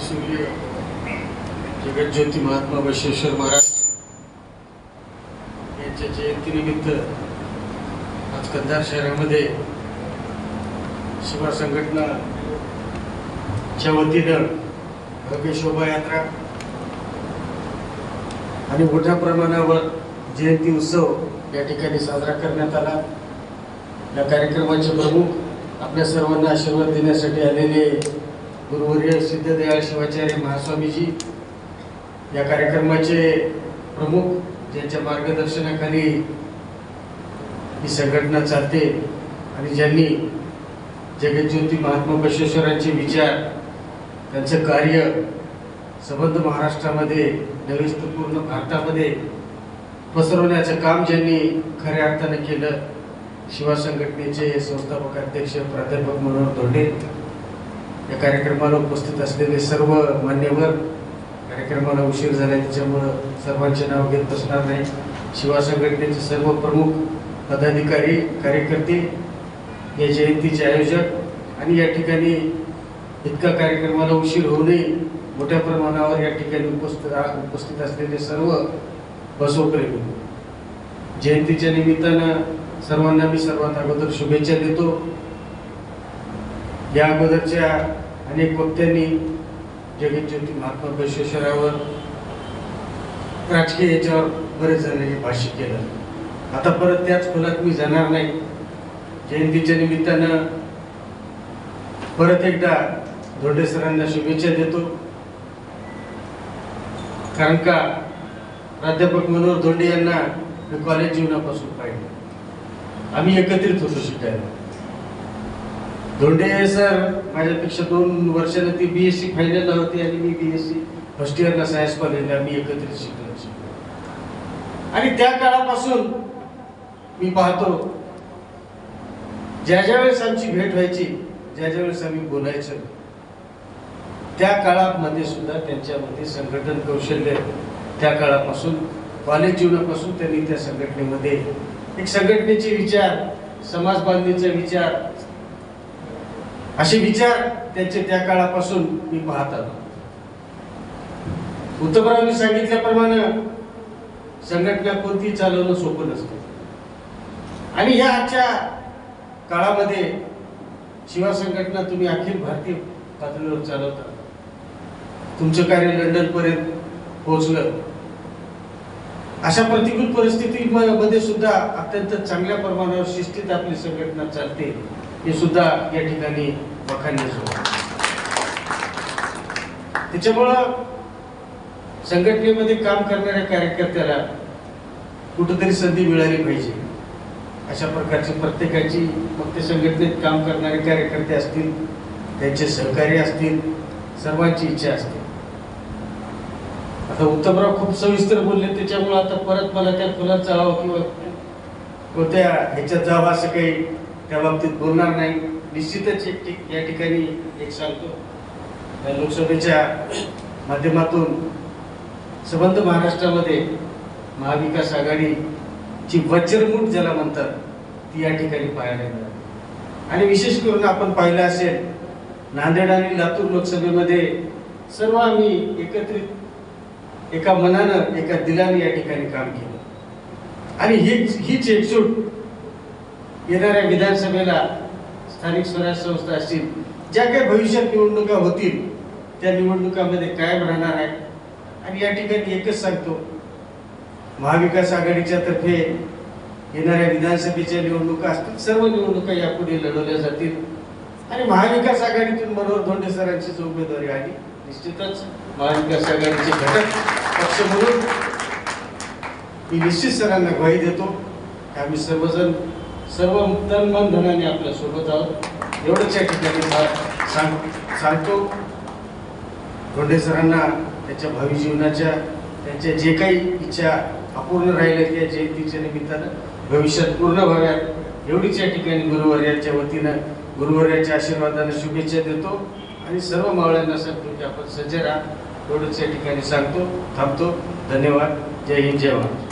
सूर्य जगज्योती महात्मा बशेश्वर महाराज यांच्या जयंतीनिमित्त आज कंधार शहरामध्ये शिवा संघटनाच्या वतीनं भव्य शोभायात्रा आणि मोठ्या प्रमाणावर जयंती उत्सव या ठिकाणी साजरा करण्यात आला. या कार्यक्रमाचे प्रमुख आपल्या सर्वांना आशीर्वाद देण्यासाठी आलेले गुरुवर्य सिद्धदयाळ शिवाचार्य महास्वामीजी या कार्यक्रमाचे प्रमुख ज्यांच्या मार्गदर्शनाखाली ही संघटना चालते आणि ज्यांनी जगज्योती महात्मा बशेश्वरांचे विचार त्यांचं कार्य संबंध महाराष्ट्रामध्ये नव्हे पूर्ण भारतामध्ये पसरवण्याचं काम ज्यांनी खऱ्या अर्थानं केलं शिवा संघटनेचे संस्थापक अध्यक्ष प्राध्यापक मनोहर धोंडे या कार्यक्रमाला उपस्थित असलेले सर्व मान्यवर कार्यक्रमाला उशीर झाला त्याच्यामुळं सर्वांचे नाव घेत बसणार नाही. शिवा संघटनेचे सर्व प्रमुख पदाधिकारी कार्यकर्ते या जयंतीचे आयोजक आणि या ठिकाणी इतका कार्यक्रमाला उशीर होऊ नये मोठ्या प्रमाणावर या ठिकाणी उपस्थित उपस्थित असलेले सर्व बसवप्रेमी जयंतीच्या निमित्तानं सर्वांना मी सर्वात अगोदर शुभेच्छा देतो. या अगोदरच्या अनेक वक्त्यांनी जगज्योती महात्मा बसवेश्वरावर राजकीय याच्यावर बरेच जणांनी भाष्य केलं. आता परत त्याच खोलात मी जाणार नाही. जयंतीच्या निमित्तानं परत एकदा धोंडे सरांना शुभेच्छा देतो. कारण का प्राध्यापक मनोहर धोंडे यांना मी कॉलेज जीवनापासून पाहिजे आम्ही एकत्रित होतो शिकायला. धोंडे सर माझ्यापेक्षा दोन वर्षाने ती बी एस सी फायनलला होती आणि मी बी एस सी फर्स्ट इयरला सायन्स कॉलेजला मी एकत्रित शिकलो. शिकलो आणि त्या काळापासून मी पाहतो ज्या ज्या वेळेस आमची भेट व्हायची ज्या ज्या वेळेस आम्ही बोलायचं त्या काळामध्ये सुद्धा त्यांच्यामध्ये संघटन कौशल्य त्या काळापासून कॉलेज जीवनापासून त्यांनी त्या संघटनेमध्ये एक संघटनेचे विचार समाज बांधणीचा विचार असे विचार त्यांचे त्या काळापासून मी पाहत आलो. उत्तमरावनी सांगितल्याप्रमाणे संघटना कोणती चालवणं सोपं नसतं. आणि या आजच्या काळामध्ये शिवा संघटना तुम्ही अखिल भारतीय पातळीवर चालवता. तुमचं कार्य लंडन पर्यंत पोहोचलं. अशा प्रतिकूल परिस्थितीमध्ये सुद्धा अत्यंत चांगल्या प्रमाणावर शिस्तीत आपली संघटना चालते. हे सुद्धा या ठिकाणी बखान्यास त्याच्यामुळं संघटनेमध्ये काम करणाऱ्या कार्यकर्त्याला कुठंतरी संधी मिळाली पाहिजे. अशा प्रकारची प्रत्येकाची मग ते संघटनेत काम करणारे कार्यकर्ते असतील त्यांचे सहकारी असतील सर्वांची इच्छा असते. आता उत्तमराव खूप सविस्तर बोलले त्याच्यामुळे आता परत मला त्या फुलात जावं किंवा कोणत्या ह्याच्यात जावं असं काही त्या बाबतीत बोलणार नाही. निश्चितच एक या ठिकाणी एक सांगतो. या लोकसभेच्या माध्यमातून संबंध महाराष्ट्रामध्ये महाविकास आघाडीची वज्रमूठ ज्याला म्हणतात ती या ठिकाणी पाहायला मिळाली. आणि विशेष करून आपण पाहिलं असेल नांदेड आणि लातूर लोकसभेमध्ये सर्व आम्ही एकत्रित एका मनानं एका दिलाने या ठिकाणी काम केलं. आणि हीच हीच एकजूट येणाऱ्या विधानसभेला स्थानिक स्वराज्य संस्था असतील ज्या काही भविष्यात निवडणुका होतील त्या निवडणुकामध्ये कायम राहणार आहे आणि या ठिकाणी एकच सांगतो महाविकास आघाडीच्या तर्फे येणाऱ्या विधानसभेच्या निवडणुका असतील सर्व निवडणुका यापुढे लढवल्या जातील. आणि महाविकास आघाडीतून मनोहर धोंडे सरांची जो उमेदवारी आली निश्चितच महाविकास आघाडीचे घटक पक्ष म्हणून मी निश्चित सरांना ग्वाही देतो. आम्ही सर्वजण सर्व तन मन धनाने आपल्यासोबत आहोत. एवढंच या ठिकाणी सांग सांगतो. धोंडे सरांना त्यांच्या भावी जीवनाच्या त्यांच्या जे काही इच्छा अपूर्ण राहिल्या त्या जयंतीच्या निमित्तानं भविष्यात पूर्ण व्हाव्यात एवढीच या ठिकाणी गुरुवर्याच्या वतीनं गुरुवर्याच्या आशीर्वादाने शुभेच्छा देतो. आणि सर्व मावळ्यांना सांगतो की आपण सज्ज राहा. एवढंच या ठिकाणी सांगतो थांबतो. धन्यवाद. जय हिंद जय महाराज.